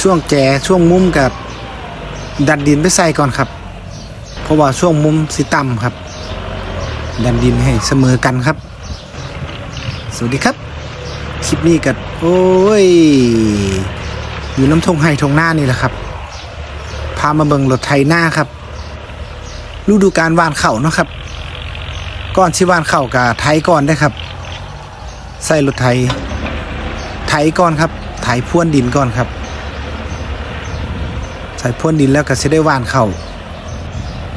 ช่วงแก่ช่วงมุมกับดันดินไปใส่ก่อนครับ เพราะว่าช่วงมุมสิต่ำครับ ดันดินให้เสมอกันครับ สวัสดีครับ คลิปนี้กับโอ้ย อยู่น้ำทงไห้ทงหน้านี่แหละครับ พามาเบิงรถไถหน้าครับฤดูการว่านเข่าเนาะครับก่อนที่ว่านเข่ากับไถก่อนได้ครับ ใส่รถไถไถก่อนครับไถพ่วนดินก่อนครับ ใส่พ่นดินแล้วก็สิได้ว่านเข่า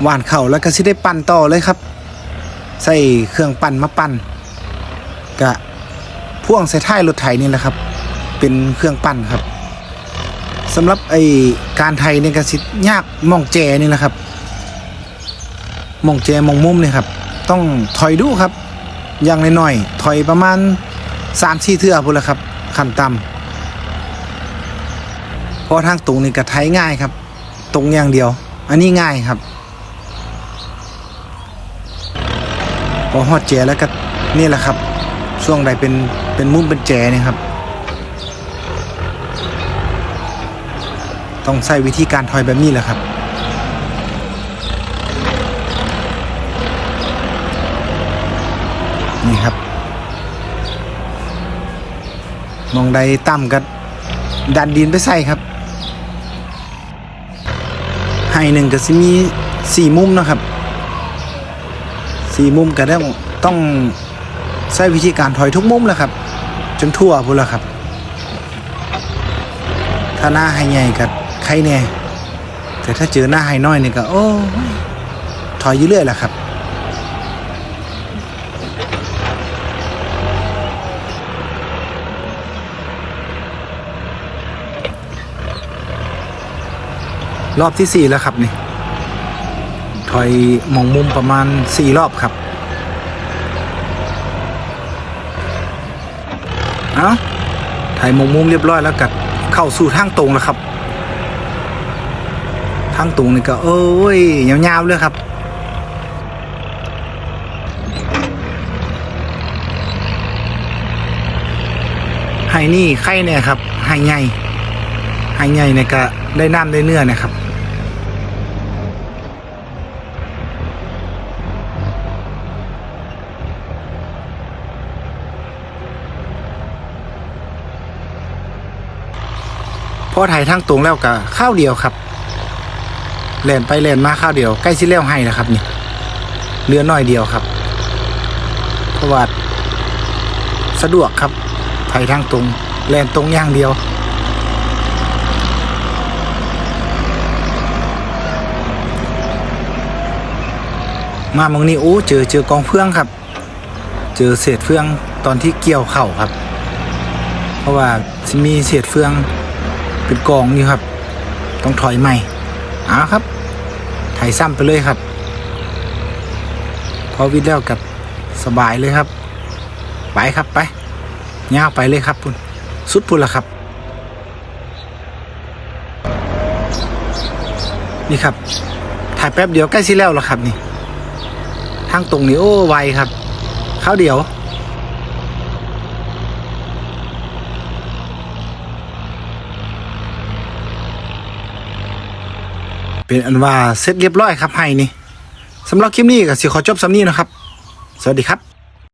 ว่านเข่าแล้วก็สิได้ปั่นต่อเลยครับ ใส่เครื่องปั่นมาปั่นกะพ่วงใส่ท้ายรถไถนี่แหละครับ เป็นเครื่องปั่นครับสำหรับไอการไถเนี่ยก็สิยากมองแจนี่แหละครับมองแจมองมุมนี่ครับ ต้องถอยดูครับอย่างน้อยๆถอยประมาณสามสี่เทื่อพุ่นละครับขั้นต่ำ ราะทางตรงนี่ก็ไถง่ายครับ ตรงอย่างเดียว อันนี้ง่ายครับพอฮอดแจแล้วก็นี่แหละครับ ช่วงใดเป็นเป็นมุมเป็นแจเนี่ยครับ ต้องใช้วิธีการถอยแบบนี้แหละครับนี่ครับมองใดต่ำก็ดันดินไปใส่ครับ ไห้หนึ่งก็สิมีสี่มุมนะครับสี่มุมก็ต้องต้องใช้วิธีการถอยทุกมุมแหละครับ จนทั่วพุ่นละครับ ถ้าหน้าไห้ใหญ่กับใครแน่แต่ถ้าเจอหน้าไห้น้อยนี่ก็โอ้ยถอยอยู่เรื่อยแหละครับ รอบที่สี่แล้วครับนี่ถอยมองมุมประมาณสี่รอบครับเอาถ่ายมองมุมเรียบร้อยแล้วกัดเข้าสู่ทางตรงแล้วครับ ทางตรงนี่ก็เอ้ยยาวๆเลยครับไห้นี่ไข่เนี่ยครับไห้ใหญ่ไห้ใหญ่เนี่ยก็ได้น้ำได้เนื้อเนะครับ อถ่ายทางตรงแล้วก็ข้าวเดียวครับแล่นไปแล่นมาข้าวเดียว ใกล้สิแล้วให้แล้วครับนี่เหลือน้อยเดียวครับเพราะว่าสะดวกครับถ่ายทางตรงแล่นตรงอย่างเดียวมาเมองนี้โอ้เจอเจอกองเฟืองครับ เจอเศษเฟืองตอนที่เกี่ยวเข่าครับ เพราะว่ามีเศษเฟือง เป็นกองอยู่ครับ ต้องถอยใหม่เอาครับไถซ้ำไปเลยครับ พอวิดแล้วกับสบายเลยครับ ไปครับไปย่าไปเลยครับพุ่นสุดพุ่นละครับ นี่ครับ ถ่ายแป๊บเดียวใกล้สิแล้วแล้วครับนี่ทางตรงนี้โอ้ไวครับข้าวเดียว เป็นอันว่าเสร็จเรียบร้อยครับให้นี่สำหรับคลิปนี้ก็สิขอจบสำนี้นะครับ สวัสดีครับ